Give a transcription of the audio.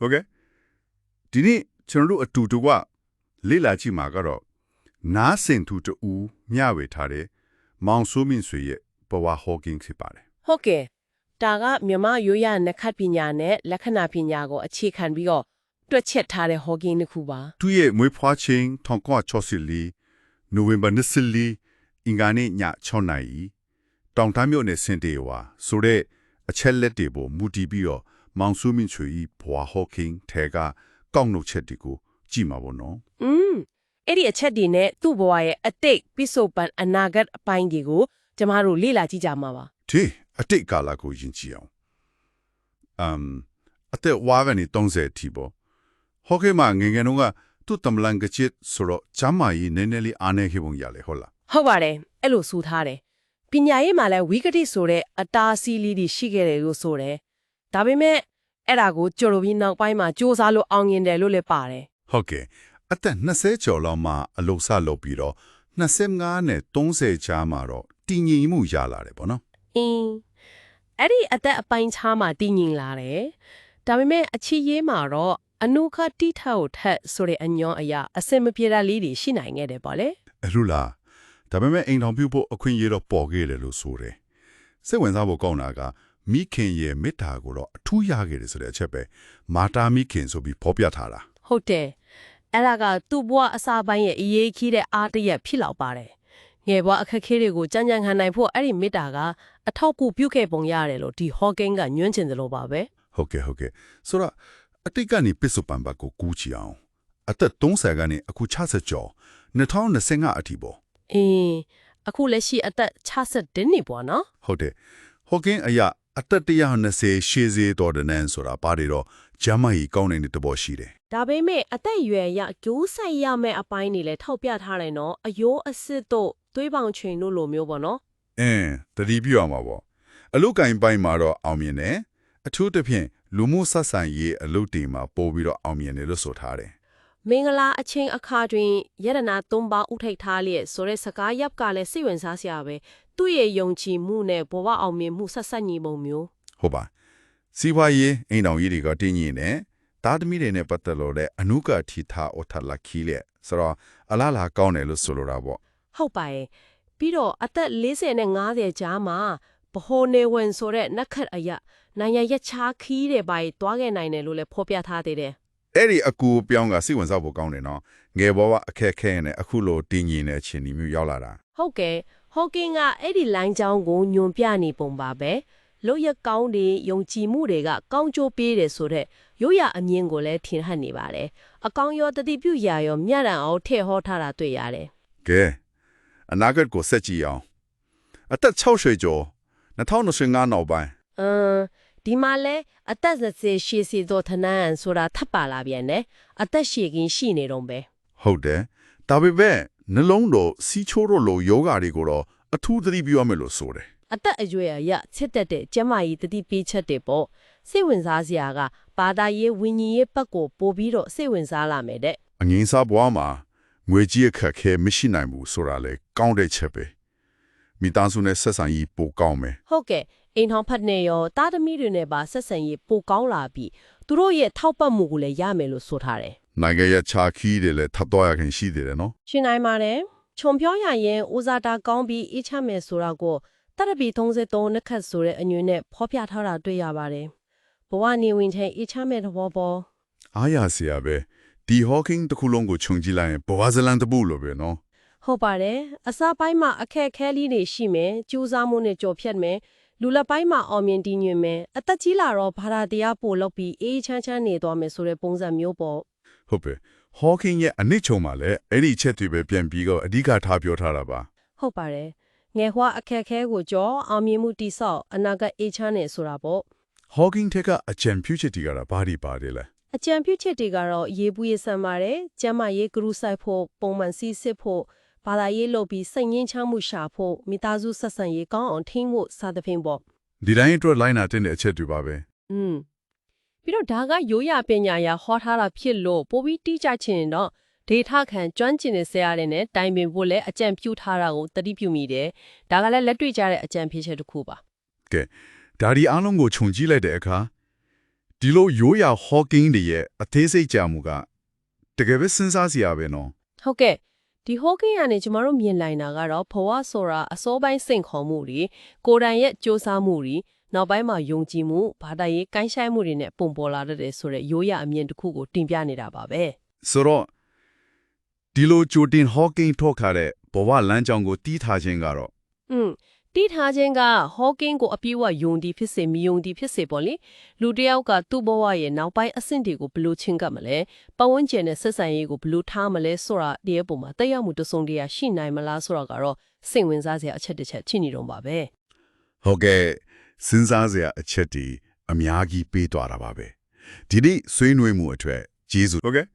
ဟုတ်ကဲ့ဒီနေ့ကျွန်တော်တို့အတူတူကလေ့လာကြည့်မှာကတော့နားစင်သူတူမျှဝေထားတဲ့မောင်ဆိုးမင်းဆွေရဲ့ဘဝဟောကင်းဖြစ်ပါတယ်ဟုတ်ကဲ့ဒါကမြန်မာရိုးရနက္ခတ်ပညာနဲ့လက္ခဏာပညာကိုအခြေခံပြီးတော့တွက်ချက်ထားတဲ့ဟောကင်းတစ်ခုပါသူရဲ့မွေးဖွားချိန်1964နိုဝင်ဘာ24အင်္ဂါနေ့ည6နာရီတောင်တမ်းမြို့နယ်စင်တေဝါဆိုတဲ့အချက်လက်တွေပေါ်မူတည်ပြီးတော့ မောင်ဆိုးမင်းဆွေရဲ့ဘဝဟောကင်းထဲကကောက်နှုတ်ချက်တွေကိုကြည့်မှာပေါ့နော်อืมအဲ့ဒီအချက်တွေနဲ့သူ့ဘဝရဲ့အတိတ်ပိစုပန်အနာဂတ်အပိုင်းတွေကိုကျမတို့လေ့လာကြည့်ကြမှာပါဒီအတိတ်ကာလကိုယဉ်ကြည့်အောင်အမ်အသက်ဝါကနေ30တီပေါ့ဟောကေမှာငယ်ငယ်တုန်းကသူ့တမလန်ကချစ်ဆိုတော့ချမ်းမာရေးနည်းနည်းလေးအားနေခဲ့ပုံရလေဟုတ်လားဟုတ်ပါတယ်အဲ့လိုဆိုထားတယ်ပညာရေးမှာလည်းဝိကတိဆိုတဲ့အတားအဆီးလေးတွေရှိခဲ့တယ်လို့ဆိုတယ် ဒါပေမဲ့အဲ့ဒါကိုကြော်လို့ပြီးနောက်ပိုင်းမှာစူးစမ်းလို့အောင်မြင်တယ်လို့လည်းပါတယ်ဟုတ်ကဲ့အသက်20ကျော်လောက်မှအလုဆလုပ်ပြီးတော့25နဲ့30ချားမှာတော့တည်ငြိမ်မှုရလာတယ်ပေါ့နော်အင်းအဲ့ဒီအသက်အပိုင်းခြားမှာတည်ငြိမ်လာတယ်ဒါပေမဲ့အချီရေးမှာတော့အနုခတိထောက်ထက်ဆိုတဲ့အညွန်အရာအစင်မပြေတာလေးတွေရှိနိုင်ခဲ့တယ်ပေါ့လေအဲ့လိုလားဒါပေမဲ့အိမ်တော်ပြုဖို့အခွင့်အရေးတော့ပေါ်ခဲ့တယ်လို့ဆိုတယ်စိတ်ဝင်စားဖို့ကောင်းတာက မိခင်ရဲ့မေတ္တာကိုတော့အထူးရခဲ့တယ်ဆိုတဲ့အချက်ပဲမာတာမိခင်ဆိုပြီးဖော်ပြထားတာဟုတ်တယ်အဲ့ဒါကသူ့ဘဝအစာပိုင်းရဲ့အရေးကြီးတဲ့အားတစ်ရက်ဖြစ်လောက်ပါတယ်ငယ်ဘဝအခက်အခဲတွေကိုကြမ်းကြမ်းခံနိုင်ဖို့အဲ့ဒီမေတ္တာကအထောက်အကူပြုခဲ့ပုံရတယ်လို့ဒီဟော့ကင်းကညွှန်းချင်တယ်လို့ပါပဲဟုတ်ကဲ့ဟုတ်ကဲ့ဆိုတော့အတိတ်ကနေပစ္စုပန်ဘက်ကိုကူးချအောင်အသက်30ကနေအခု60ကျော်2025အထိပေါ့အင်းအခုလက်ရှိအသက်60နှစ်ပေါ့နော်ဟုတ်တယ်ဟောကင်းအရာ အသက်120ရှေးစေးတော်တဲ့နန်းဆိုတာပါတယ်တော့ဂျမ်းမကြီးကောင်းနေတဲ့တဘောရှိတယ်ဒါပေမဲ့အသက်အရွယ်ရကျိုးဆိုင်ရမယ့်အပိုင်းတွေလည်းထောက်ပြထားတယ်နော်အယိုးအစစ်တို့သွေးပေါင်ချိန်တို့လိုမျိုးပေါ့နော်အင်းတတိပြရမှာပေါ့အလုတ်ကင်ပိုင်းမှာတော့အောင်မြင်တယ်အထူးသဖြင့်လူမှုဆက်ဆံရေးအလုတ်တီမှာပို့ပြီးတော့အောင်မြင်တယ်လို့ဆိုထားတယ် မင်္ဂလာအချင်းအခါတွင်ယရနာသုံးပါးဥထိတ်ထားလျက်ဆိုတဲ့စကားရပ်ကလည်းစိတ်ဝင်စားစရာပဲသူ့ရဲ့ယုံကြည်မှုနဲ့ဘဝအောင်မြင်မှုဆက်ဆက်ညီပုံမျိုးဟုတ်ပါစီးပွားရေးအိမ်တော်ကြီးတွေကတင်းကြီးနေသားသမီးတွေနဲ့ပတ်သက်လို့လည်းအနုကထီထားအထလာခီးလက်ဆိုတော့အလားလာကောင်းတယ်လို့ဆိုလိုတာပေါ့ဟုတ်ပါရဲ့ပြီးတော့အသက်40နဲ့50ကြားမှာဘဟိုနေဝင်ဆိုတဲ့နက်ခတ်အရာနိုင်ရရက်ချားခီးတဲ့ပိုင်တွားခဲ့နိုင်တယ်လို့လည်းဖော်ပြထားသေးတယ် အဲ့ဒီအကူပြောင်းကစိတ်ဝင်စားဖို့ကောင်းတယ်နော်ငယ်ဘဝအခက်ခဲနဲ့အခုလိုတင်းကြီးနေတဲ့အခြေအနေမျိုးရောက်လာတာဟုတ်ကဲ့ဟော့ကင်းကအဲ့ဒီလိုင်းချောင်းကိုညွန်ပြနေပုံပါပဲလို့ရကောင်းတွေယုံကြည်မှုတွေကကောင်းကျိုးပေးတယ်ဆိုတဲ့ရိုးရအမြင်ကိုလည်းထင်ဟပ်နေပါတယ်အကောင်ရောတတိပြုရာရောမြတ်တန်အောင်ထည့်ဟောထားတာတွေ့ရတယ်ကဲအနာဂတ်ကိုဆက်ကြည့်အောင်အသက်60ကျော်2025နောက်ပိုင်းအမ် ဒီမှာလဲအသက်30ရှည်စီသောထနန်းဆိုတာထပ်ပါလာပြန်တယ်အသက်ရှည်ကင်းရှိနေတော့ပဲဟုတ်တယ်ဒါပေမဲ့နှလုံးတော်စီးချိုးတို့လိုယောဂါတွေကိုတော့အထူးသတိပြုရမယ်လို့ဆိုတယ်အသက်အရွယ်အရချစ်တက်တဲ့ကျမကြီးတတိပေးချက်တွေပေါ့စိတ်ဝင်စားစရာကဘာသာရေးဝิญဉ်ရေးဘက်ကိုပို့ပြီးတော့စိတ်ဝင်စားလာမယ်တဲ့အငင်းစားဘွားမှာငွေကြီးအခက်ခဲမရှိနိုင်ဘူးဆိုတာလေကောင်းတဲ့ချက်ပဲ မိသားစုနဲ့ဆက်ဆံရေးပိုကောင်းမယ်ဟုတ်ကဲ့အိမ်ထောင်ဖက်နဲ့ရောတာသမီတွေနဲ့ပါဆက်ဆံရေးပိုကောင်းလာပြီးသူတို့ရဲ့ထောက်ပံ့မှုကိုလည်းရမယ်လို့ဆိုထားတယ်နိုင်ငံရဲ့ခြာခီးတွေလည်းထပ်တော့ရခင်ရှိသေးတယ်နော်ရှင်နိုင်ပါတယ်ခြုံပြောရရင်ဦးစားတာကောင်းပြီးအေးချမ်းမယ်ဆိုတာကိုတရပီ33နှစ်ခတ်ဆိုတဲ့အညွန်းနဲ့ဖော်ပြထားတာတွေ့ရပါတယ်ဘဝနေဝင်ချင်းအေးချမ်းမဲ့သဘောပေါ်အားရစရာပဲဒီဟောကင်းတစ်ခုလုံးကိုခြုံကြည့်လိုက်ရင်ဘဝဇလန်တပူလို့ပဲနော် ဟုတ်ပါတယ်အစပိုင်းမှာအခက်အခဲလေးတွေရှိမယ်ကြိုးစားမှုနဲ့ကြော်ဖြတ်မယ်လူလက်ပိုင်းမှာအောင်မြင်တည်ငြိမ်မယ်အသက်ကြီးလာတော့ဘာသာတရားပို့လုပ်ပြီးအေးချမ်းချမ်းနေသွားမယ်ဆိုတဲ့ပုံစံမျိုးပေါ့ဟုတ်ပဲဟောကင်းရဲ့အနစ်ချုံမှာလည်းအဲ့ဒီအချက်တွေပဲပြန်ပြီးတော့အဓိကထားပြောထားတာပါဟုတ်ပါတယ်ငယ်ဟွားအခက်အခဲကိုကြောအောင်မြင်မှုတိဆောက်အနာဂတ်အေးချမ်းနေဆိုတာပေါ့ဟောကင်းတက်ကအကြံပြုချက်တွေကတော့ဘာတွေပါတယ်လဲအကြံပြုချက်တွေကတော့ရေပူရေဆန်ပါတယ်ကျမ်းမာရေးဂရုစိုက်ဖို့ပုံမှန်စီးစစ်ဖို့ ဘာသာရေးလုပ်ပြီးစိတ်ငင်းချမ်းမှုရှာဖို့မိသားစုဆက်ဆံရေးကောင်းအောင်ထိန်းဖို့စသဖြင့်ပေါ့ဒီတိုင်းအတွက်လိုင်းနာတင်တဲ့အချက်တွေပါပဲอืมပြီးတော့ဒါကရိုးရပညာရာဟောထားတာဖြစ်လို့ပိုပြီးတိကျချင်ရင်တော့ဒေတာခံကျွမ်းကျင်တဲ့ဆရာတွေနဲ့တိုင်ပင်ဖို့လည်းအကြံပြုထားတာကိုတတိပြုမိတယ်ဒါကလည်းလက်တွေ့ကြတဲ့အကြံဖြစ်ချက်တစ်ခုပါဒါဒီအားလုံးကိုခြုံကြည့်လိုက်တဲ့အခါဒီလိုရိုးရာဟောကင်းတွေရဲ့အသေးစိတ်ကြမှုကတကယ်ပဲစဉ်းစားစရာပဲနော်ဟုတ်ကဲ့ ဒီဟောကင်းကနေကျမတို့မြင်လိုက်တာကတော့ဘဝဆိုတာအစောပိုင်းစိန်ခေါ်မှုတွေကိုယ်တိုင်ရဲ့စ조사မှုတွေနောက်ပိုင်းမှာယုံကြည်မှုဘာသာရေးကိုင်းဆိုင်မှုတွေနဲ့ပုံပေါ်လာတတ်တယ်ဆိုတဲ့ရိုးရာအမြင်တစ်ခုကိုတင်ပြနေတာပါပဲ ဆိုတော့ဒီလိုကြိုတင်ဟောကင်းထောက်ခါတဲ့ဘဝလမ်းကြောင်းကိုတီးထားခြင်းကတော့ อืม တိထားခြင်းကဟောကင်းကိုအပြည့်အဝယုံဒီဖြစ်စေမယုံဒီဖြစ်စေပေါ့လေလူတစ်ယောက်ကသူ့ဘဝရဲ့နောက်ပိုင်းအဆင့်တွေကိုဘယ်လိုချင်းကပ်မလဲပတ်ဝန်းကျင်နဲ့ဆက်ဆံရေးကိုဘယ်လိုထားမလဲဆိုတာဒီရဲ့ပုံမှာတက်ရောက်မှုတစုံတရာရှိနိုင်မလားဆိုတာကတော့စိတ်ဝင်စားစရာအချက်တစ်ချက်ရှိနေတော့ပါပဲဟုတ်ကဲ့စဉ်းစားစရာအချက်ဒီအများကြီးပေးသွားတာပါပဲဒီနေ့ဆွေးနွေးမှုအထွတ်ကျေးဇူးဟုတ်ကဲ့